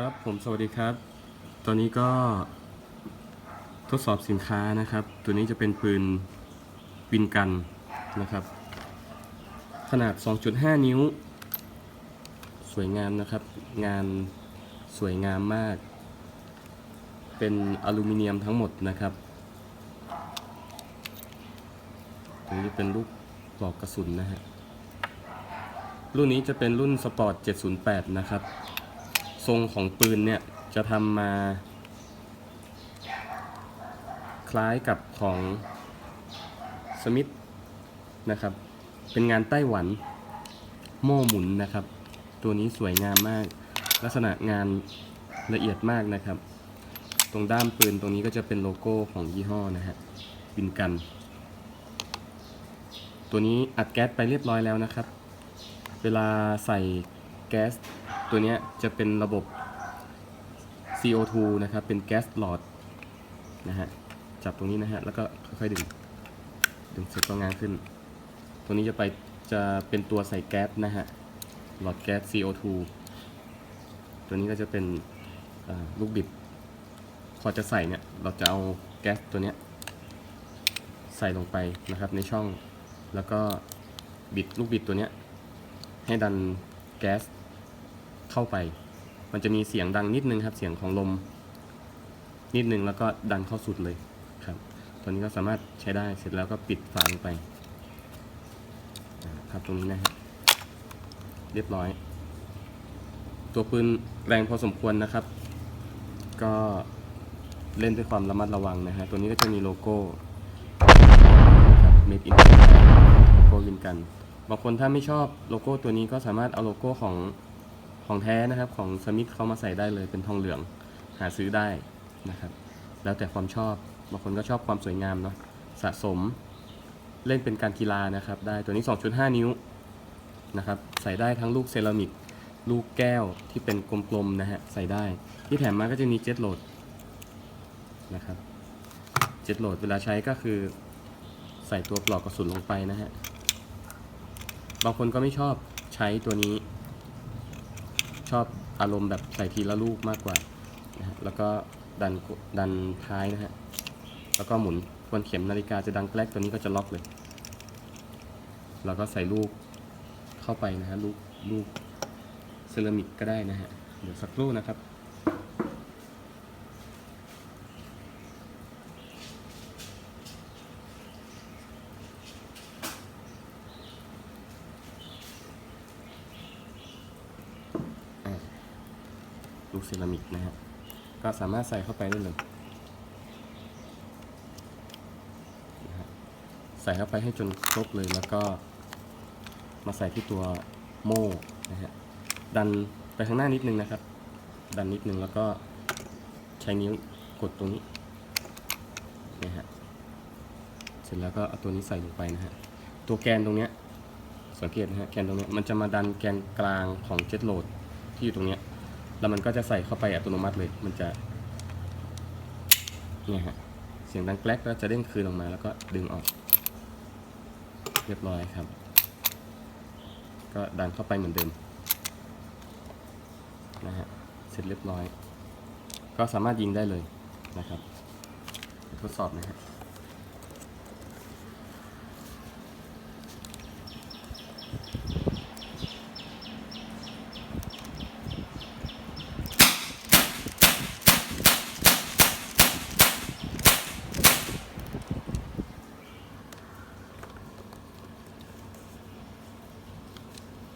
ครับผมสวัสดีครับ ตอนนี้ก็ทดสอบสินค้านะครับ ตัวนี้จะเป็นปืนวินกันนะครับ ขนาด 2.5 นิ้ว สวยงามนะครับ งานสวยงามมาก เป็นอลูมิเนียมทั้งหมดนะครับตัวนี้เป็นลูกปลอกกระสุนนะฮะรุ่นนี้จะเป็นรุ่นสปอร์ต 708 นะครับ ทรงของปืนเนี่ยจะทำมา คล้ายกับของสมิธนะครับ เป็นงานไต้หวันโม่หมุนนะครับ ตัวนี้สวยงามมาก ลักษณะงานละเอียดมากนะครับ ตรงด้ามปืนตรงนี้ก็จะเป็นโลโก้ของยี่ห้อนะฮะบินกัน ตัวนี้อัดแก๊สไปเรียบร้อยแล้วนะครับ เวลาใส่แก๊ส ตัวนี้จะเป็นระบบ CO2 นะครับ เป็นแก๊สหลอดนะฮะ จับตรงนี้นะฮะ แล้วก็ค่อยๆดึง ดึงเสร็จก็งานขึ้นตรงนี้จะไป จะเป็นตัวใส่แก๊สนะฮะ หลอดแก๊ส CO2 ตัวนี้ก็จะเป็นลูกบิด พอจะใส่เนี่ย เราจะเอาแก๊สตัวเนี้ยใส่ลงไปนะครับในช่อง แล้วก็บิดลูกบิดตัวเนี้ยให้ดันแก๊ส เข้าไป มันจะมีเสียงดังนิดนึงครับ เสียงของลม นิดนึงแล้วก็ดันเข้าสุดเลยครับ ตัวนี้ก็สามารถใช้ได้เสร็จแล้วก็ปิดฝาลงไปครับตรงนี้นะฮะเรียบร้อย ตัวปืนแรงพอสมควรนะครับ ก็เล่นด้วยความระมัดระวังนะฮะตัวนี้ก็จะมีโลโก้ Made in โลโก้ยินกัน บางคนถ้าไม่ชอบโลโก้ตัวนี้ก็สามารถเอาโลโก้ของ ของแท้นะครับของสมิธเขามาใส่ได้เลยเป็นทองเหลืองหาซื้อได้นะครับ แล้วแต่ความชอบบางคนก็ชอบความสวยงามเนาะสะสมเล่นเป็นการกีฬานะครับ ได้ตัวนี้ 2.5 นิ้วนะครับ ใส่ได้ทั้งลูกเซรามิก ลูกแก้วที่เป็นกลมๆนะฮะใส่ได้ ที่แถมมาก็จะมีเจ็ตโหลดนะครับเจ็ตโหลดเวลาใช้ก็คือใส่ตัวปลอกกระสุนลงไปนะฮะบางคนก็ไม่ชอบใช้ตัวนี้ อบอารมณ์แบบใส่ทีละลูกมากกว่านะฮะแล้วก็ดันดันท้ายนะฮะแล้วก็หมุนทวนเข็มนาฬิกาจะดังแกลกตัวนี้ก็จะล็อกเลย แล้วก็ใส่ลูกเข้าไปนะฮะลูกลูกเซรามิกก็ได้นะฮะเดี๋ยวสักครู่นะครับ ลูกเซรามิกนะฮะก็สามารถใส่เข้าไปได้เลยใส่เข้าไปให้จนครบเลยแล้วก็ มาใส่ที่ตัวโม่นะฮะดันไปข้างหน้านิดนึงนะครับ ดันนิดนึงแล้วก็ใช้นิ้วกดตรงนี้นะฮะเสร็จแล้วก็เอาตัวนี้ใส่ลงไปนะฮะตัวแกนตรงเนี้ยสังเกตนะฮะแกนตรงเนี้ยมันจะมาดันแกนกลางของเจ็ตโหลดที่อยู่ตรงเนี้ย แล้วมันก็จะใส่เข้าไปอัตโนมัติเลย มันจะเนี่ยฮะ เสียงดังแกลกแล้วจะเด้งคืนออกมา แล้วก็ดึงออก เรียบร้อยครับ ก็ดันเข้าไปเหมือนเดิมนะฮะ เสร็จเรียบร้อย ก็สามารถยิงได้เลยนะครับ ทดสอบนะฮะ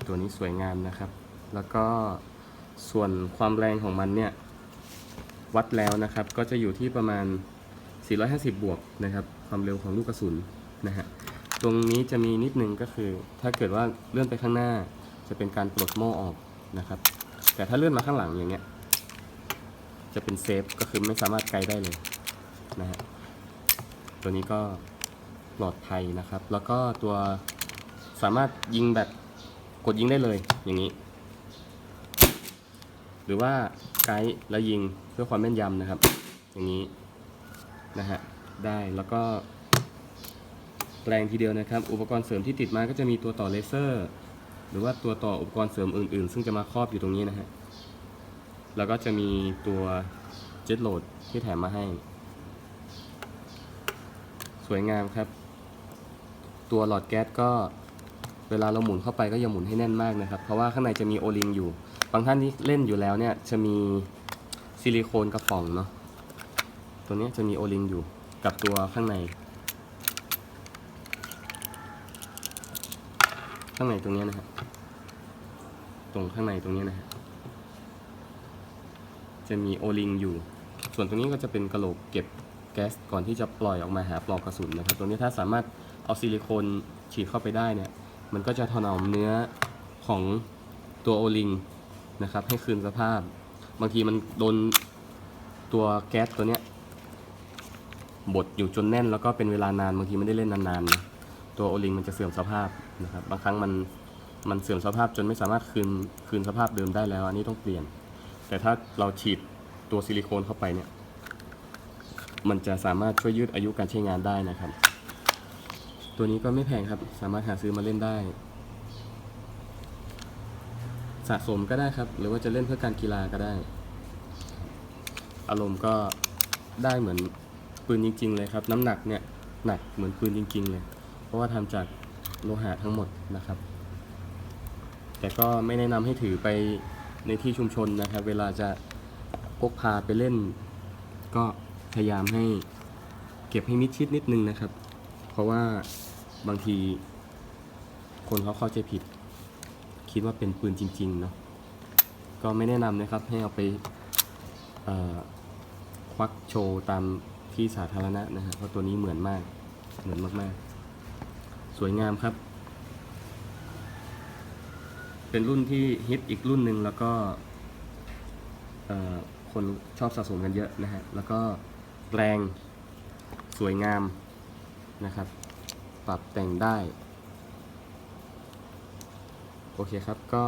ตัวนี้สวยงามนะครับ แล้วก็ส่วนความแรงของมันเนี่ย วัดแล้วนะครับ ก็จะอยู่ที่ประมาณ 450 บวกนะครับ ความเร็วของลูกกระสุนนะฮะ ตรงนี้จะมีนิดนึงก็คือ ถ้าเกิดว่าเลื่อนไปข้างหน้า จะเป็นการปลดโม่ออกนะครับ แต่ถ้าเลื่อนมาข้างหลังอย่างเงี้ย จะเป็นเซฟ ก็คือไม่สามารถไกลได้เลยนะฮะ ตัวนี้ก็ปลอดภัยนะครับ แล้วก็ตัวสามารถยิงแบบ กดยิงได้เลยอย่างนี้ หรือว่าไกด์แล้วยิงเพื่อความแม่นยำนะครับ อย่างนี้นะฮะได้แล้วก็แรงทีเดียวนะครับ อุปกรณ์เสริมที่ติดมาก็จะมีตัวต่อเลเซอร์ หรือว่าตัวต่ออุปกรณ์เสริมอื่น ๆ ซึ่งจะมาครอบอยู่ตรงนี้นะฮะแล้วก็จะมีตัวเจ็ตโหลดที่แถมมาให้ สวยงามครับ ตัวหลอดแก๊สก็ เวลาเราหมุนเข้าไปก็อย่าหมุนให้แน่นมากนะครับ เพราะว่าข้างในจะมีโอลิงอยู่ บางท่านที่เล่นอยู่แล้วเนี่ยจะมีซิลิโคนกระป๋องเนาะ ตัวนี้จะมีโอลิงอยู่กับตัวข้างใน ข้างในตรงนี้นะฮะ ตรงข้างในตรงนี้นะฮะ จะมีโอลิงอยู่ ส่วนตรงนี้ก็จะเป็นกระโหลกเก็บแก๊สก่อนที่จะปล่อยออกมาหาปลอกกระสุนนะครับ ตรงนี้ถ้าสามารถเอาซิลิโคนฉีดเข้าไปได้เนี่ย มันก็จะถนอมเนื้อของตัวโอลิงนะครับ ให้คืนสภาพ บางทีมันโดนตัวแก๊สตัวเนี้ยบดอยู่จนแน่นแล้วก็เป็นเวลานานบางทีไม่ได้เล่นนานๆนะตัวโอลิงมันจะเสื่อมสภาพนะครับ บางครั้งมันมันเสื่อมสภาพจนไม่สามารถคืนคืนสภาพเดิมได้แล้ว อันนี้ต้องเปลี่ยน แต่ถ้าเราฉีดตัวซิลิโคนเข้าไปเนี่ย มันจะสามารถช่วยยืดอายุการใช้งานได้นะครับ ตัวนี้ก็ไม่แพงครับ สามารถหาซื้อมาเล่นได้ สะสมก็ได้ครับ หรือว่าจะเล่นเพื่อการกีฬาก็ได้ อารมณ์ก็ได้เหมือนปืนจริง ๆ เลยครับ น้ำหนักเนี่ยหนักเหมือนปืนจริง ๆ เลย เพราะว่าทำจากโลหะทั้งหมดนะครับ แต่ก็ไม่แนะนำให้ถือไปในที่ชุมชนนะครับ เวลาจะพกพาไปเล่น ก็พยายามให้เก็บให้มิดชิดนิดนึงนะครับ เพราะว่า บางที คนเขาเข้าใจผิด คิดว่าเป็นปืนจริง ๆ เนาะก็ไม่แนะนำนะครับ ให้เอาไปควักโชว์ตามที่สาธารณะนะฮะเพราะตัวนี้เหมือนมาก เหมือนมากๆ สวยงามครับ เป็นรุ่นที่ฮิตอีกรุ่นหนึ่งแล้วก็คนชอบสะสมกันเยอะนะฮะ แล้วก็แรงสวยงามนะครับ ปรับแต่งได้ โอเคครับก็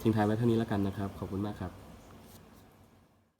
ทิ้งท้ายไว้เท่านี้แล้วกันนะครับ ขอบคุณมากครับ